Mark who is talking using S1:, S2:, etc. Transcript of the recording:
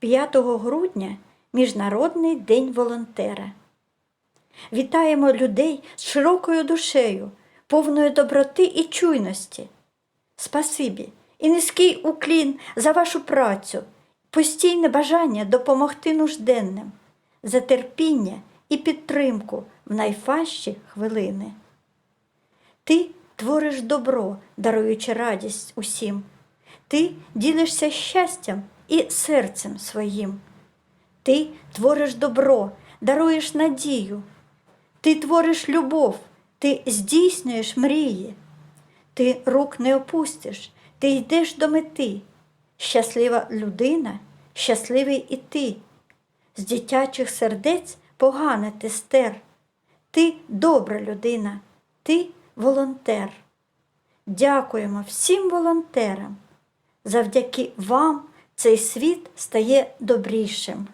S1: 5 грудня Міжнародний день волонтера. Вітаємо людей з широкою душею, повною доброти і чуйності. Спасибі і низький уклін за вашу працю, постійне бажання допомогти нужденним, за терпіння і підтримку в найфажчі хвилини. Ти твориш добро, даруючи радість усім. Ти ділишся щастям і серцем своїм. Ти твориш добро, даруєш надію. Ти твориш любов, ти здійснюєш мрії. Ти рук не опустиш, ти йдеш до мети. Щаслива людина, щасливий і ти. З дитячих сердець погане ти стер. Ти добра людина, ти волонтер. Дякуємо всім волонтерам. Завдяки вам цей світ стає добрішим.